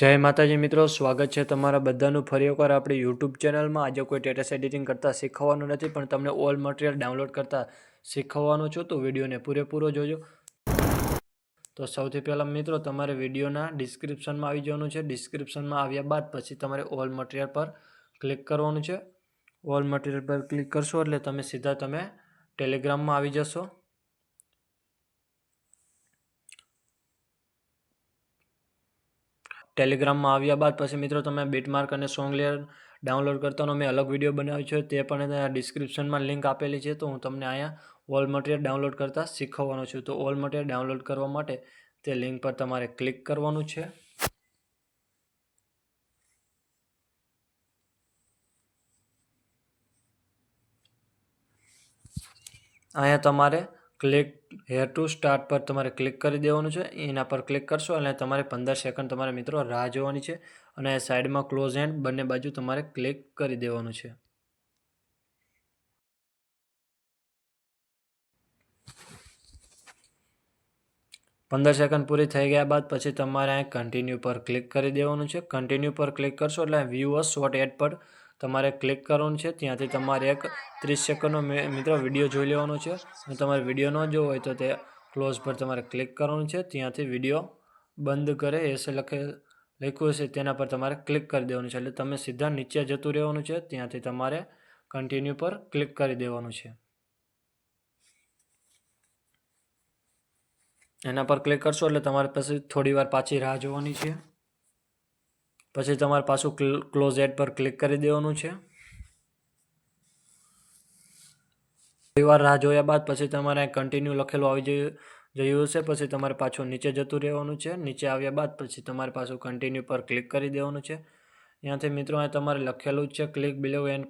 જય માતાજી મિત્રો, સ્વાગત છે તમારા બધાનું. ફરી એકવાર આપણી યુટ્યુબ ચેનલમાં. આજે કોઈ ટેટસ એડિટિંગ કરતાં શીખવવાનું નથી, પણ તમને ઓલ મટીરિયલ ડાઉનલોડ કરતાં શીખવવાનું છું, તો વિડીયોને પૂરેપૂરો જોજો. તો સૌથી પહેલાં મિત્રો, તમારે વિડીયોના ડિસ્ક્રિપ્શનમાં આવી જવાનું છે. ડિસ્ક્રિપ્શનમાં આવ્યા બાદ પછી તમારે ઓલ મટીરિયલ પર ક્લિક કરવાનું છે. ઓલ મટીરિયલ પર ક્લિક કરશો એટલે તમે સીધા તમે ટેલિગ્રામમાં આવી જશો. ટેલિગ્રામમાં આવ્યા બાદ પછી મિત્રો તમે બીટમાર્ક અને સોંગ લેયર ડાઉનલોડ કરતાનો મેં અલગ વીડિયો બનાવ્યો છે, તે પણ ડિસ્ક્રિપ્શનમાં લિંક આપેલી છે, તો હું તમને અહીંયા ઓલ મટીરિયલ ડાઉનલોડ કરતાં શીખવવાનો છું. તો ઓલ મટીરિયલ ડાઉનલોડ કરવા માટે તે લિંક પર તમારે ક્લિક કરવાનું છે. અહીંયા તમારે ક્લિક હેર ટુ સ્ટાર્ટ પર તમારે ક્લિક કરી દેવાનું છે. એના પર ક્લિક કરશો અને તમારે પંદર સેકન્ડ તમારે મિત્રો રાહ જોવાની છે અને સાઈડમાં ક્લોઝ એન્ડ બંને બાજુ તમારે ક્લિક કરી દેવાનું છે. પંદર સેકન્ડ પૂરી થઈ ગયા બાદ પછી તમારે અહીં કન્ટિન્યુ પર ક્લિક કરી દેવાનું છે. કન્ટિન્યુ પર ક્લિક કરશો એટલે વ્યૂ શોર્ટ એડ પર તમારે ક્લિક કરવાનું છે. ત્યાંથી તમારે એક ત્રીસ સેકન્ડનો મિત્રો, વીડિયો જોઈ લેવાનો છે. અને તમારે વીડિયો ન જોવો હોય તો તે ક્લોઝ પર તમારે ક્લિક કરવાનું છે. ત્યાંથી વીડિયો બંધ કરે, એસે લખે, લખ્યું હશે, તેના પર તમારે ક્લિક કરી દેવાનું છે. એટલે તમે સીધા નીચે જતું રહેવાનું છે. ત્યાંથી તમારે કન્ટિન્યુ પર ક્લિક કરી દેવાનું છે. એના પર ક્લિક કરશો એટલે તમારે પછી થોડી વાર પાછી રાહ જોવાની છે. પછી તમારે પાછું ક્લોઝ એડ પર ક્લિક કરી દેવાનું છે. થોડી રાહ જોયા બાદ પછી તમારે કન્ટિન્યુ લખેલું આવી જયું હશે. પછી તમારે પાછું નીચે જતું રહેવાનું છે. નીચે આવ્યા બાદ પછી તમારે પાછું કન્ટિન્યુ પર ક્લિક કરી દેવાનું છે. ત્યાંથી મિત્રો અહીં તમારે લખેલું જ છે ક્લિક બિલો એન્ડ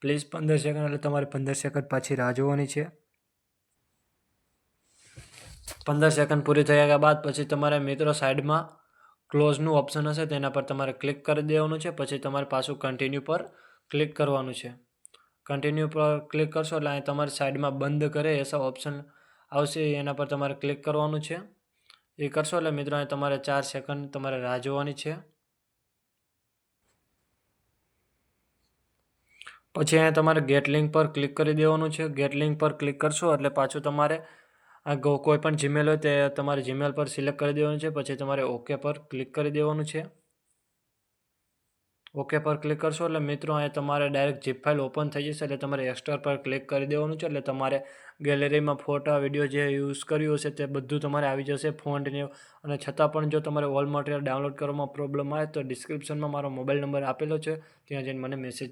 પ્લીઝ પંદર સેકન્ડ એટલે તમારે પંદર સેકન્ડ પાછી રાહ જોવાની છે. પંદર સેકન્ડ પૂરી થયા બાદ પછી તમારે મિત્રો સાઈડમાં ક્લોઝનું ઓપ્શન હશે તેના પર તમારે ક્લિક કરી દેવાનું છે. પછી તમારે પાછું કન્ટિન્યુ પર ક્લિક કરવાનું છે. કન્ટિન્યુ પર ક્લિક કરશો એટલે અહીં તમારી સાઈડમાં બંધ કરે એસા ઓપ્શન આવશે. એના પર તમારે ક્લિક કરવાનું છે. એ કરશો એટલે મિત્રો અહીં તમારે ચાર સેકન્ડ તમારે રાહ જોવાની છે. પછી અહીંયા તમારે ગેટ લિંક પર ક્લિક કરી દેવાનું છે. ગેટ લિંક પર ક્લિક કરશો એટલે પાછું તમારે આ કોઈ પણ જીમેલ હોય તે તમારે જીમેલ પર સિલેક્ટ કરી દેવાનું છે, પછી તમારે ઓકે પર ક્લિક કરી દેવાનું છે. ઓકે પર ક્લિક કરશો એટલે મિત્રો અહીંયા તમારે ડાયરેક્ટ જીપ ફાઇલ ઓપન થઈ જશે એટલે તમારે એક્સ્ટર પર ક્લિક કરી દેવાનું છે એટલે તમારે ગેલેરીમાં ફોટા વીડિયો જે યુઝ કર્યું હશે તે બધું તમારે આવી જશે ફોન્ટને અને છતાં પણ જો તમારે ઓલ મટીરિયલ ડાઉનલોડ કરવામાં પ્રોબ્લેમ આવે તો ડિસ્ક્રિપ્શનમાં મારો મોબાઈલ નંબર આપેલો છે, ત્યાં જઈને મને મેસેજ